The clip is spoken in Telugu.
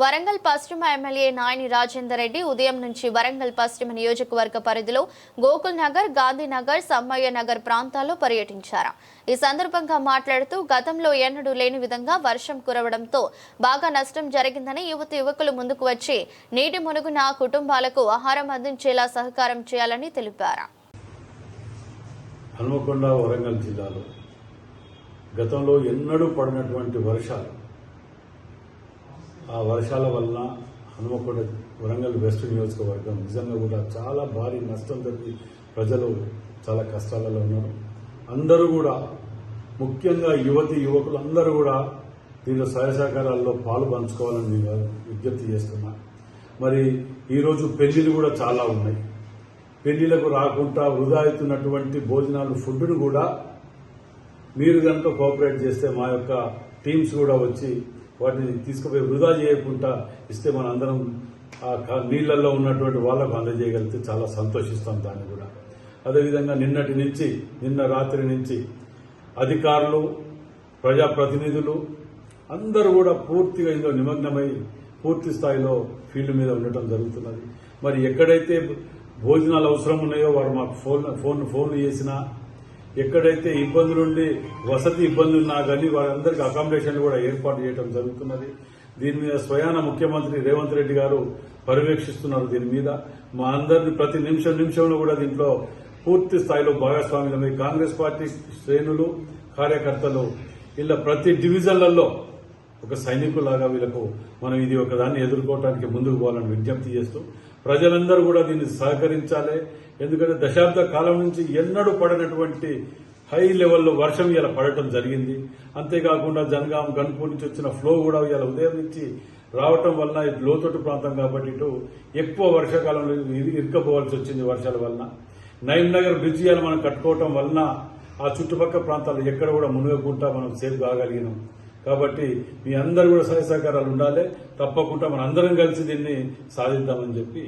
వరంగల్ పశ్చిమ ఎమ్మెల్యే నాయని రాజేందర్ రెడ్డి ఉదయం నుంచి వరంగల్ పశ్చిమ నియోజకవర్గ పరిధిలో గోకుల్ నగర్ గాంధీనగర్ సమ్మయ్య నగర్ ప్రాంతాల్లో పర్యటించారు. ఈ సందర్భంగా మాట్లాడుతూ గతంలో ఎన్నడూ లేని విధంగా వర్షం కురవడంతో బాగా నష్టం జరిగిందని యువత యువకులు ముందుకు వచ్చి నీటి మునుగున కుటుంబాలకు ఆహారం అందించేలా సహకారం చేయాలని తెలిపారు. హనుమకొండ వరంగల్ జిల్లాలో గతంలో ఎన్నడూ పడినటువంటి వర్షాలు ఆ వర్షాల వలన హనుమకొండ వరంగల్ వెస్ట్ నియోజకవర్గం నిజంగా కూడా చాలా భారీ నష్టం జరిగి ప్రజలు చాలా కష్టాలలో ఉన్నారు. అందరూ కూడా ముఖ్యంగా యువతి యువకులు అందరూ కూడా దీనిలో సహాయ సహకారాల్లో పాలు పంచుకోవాలని నేను విజ్ఞప్తి చేస్తున్నా. మరి ఈరోజు పెళ్ళిలు కూడా చాలా ఉన్నాయి. పెళ్ళిలకు రాకుండా వృధా అవుతున్నటువంటి భోజనాలు ఫుడ్ను కూడా మీరు కనుక కోఆపరేట్ చేస్తే మా యొక్క టీమ్స్ కూడా వచ్చి వాటిని తీసుకుపోయి వృధా చేయకుండా ఇస్తే మన అందరం ఆ ఉన్నటువంటి వాళ్ళకు అందజేయగలిగితే చాలా సంతోషిస్తాం దాన్ని కూడా. అదేవిధంగా నిన్నటి నుంచి నిన్న రాత్రి నుంచి అధికారులు ప్రజాప్రతినిధులు అందరూ కూడా పూర్తిగా ఇందులో నిమగ్నమై పూర్తి స్థాయిలో ఫీల్డ్ మీద ఉండటం జరుగుతున్నది. మరి ఎక్కడైతే భోజనాలు అవసరం ఉన్నాయో వారు మాకు ఫోన్ ఫోన్ ఫోన్లు చేసినా ఎక్కడైతే ఇబ్బందులుండి వసతి ఇబ్బందులు ఉన్నా కానీ వారందరికీ అకామిడేషన్లు కూడా ఏర్పాటు చేయడం జరుగుతున్నది. దీని మీద స్వయాన ముఖ్యమంత్రి రేవంత్ రెడ్డి గారు పర్యవేక్షిస్తున్నారు దీని మీద. మా అందరిని ప్రతి నిమిషం నిమిషంలో కూడా దీంట్లో పూర్తి స్థాయిలో భాగస్వామ్యమై కాంగ్రెస్ పార్టీ శ్రేణులు కార్యకర్తలు ఇలా ప్రతి డివిజన్లలో ఒక సైనికులాగా వీళ్ళకు మనం ఇది ఒకదాన్ని ఎదుర్కోవడానికి ముందుకు పోవాలని విజ్ఞప్తి చేస్తూ ప్రజలందరూ కూడా దీన్ని సహకరించాలి. ఎందుకంటే దశాబ్ద కాలం నుంచి ఎన్నడూ పడినటువంటి హై లెవెల్లో వర్షం ఇలా పడటం జరిగింది. అంతేకాకుండా జనగాం గన్పూర్ నుంచి వచ్చిన ఫ్లో కూడా ఇలా ఉదయం నుంచి రావటం వల్ల ఇది లోతట్టు ప్రాంతం కాబట్టి ఇటు ఎక్కువ వర్షాకాలంలో ఇరు- ఇరుక్కపోవాల్సి వచ్చింది వర్షాల వలన. నైమ్ నగర్ బ్రిడ్జియాలు ఇలా మనం కట్టుకోవటం వలన ఆ చుట్టుపక్కల ప్రాంతాలు ఎక్కడ కూడా మునగకుండా మనం సేఫ్ కాగలిగినాం. కాబట్టి మీ అందరు కూడా సహాయ సహకారాలు ఉండాలి. తప్పకుండా మన అందరం కలిసి దీన్ని సాధిద్దామని చెప్పి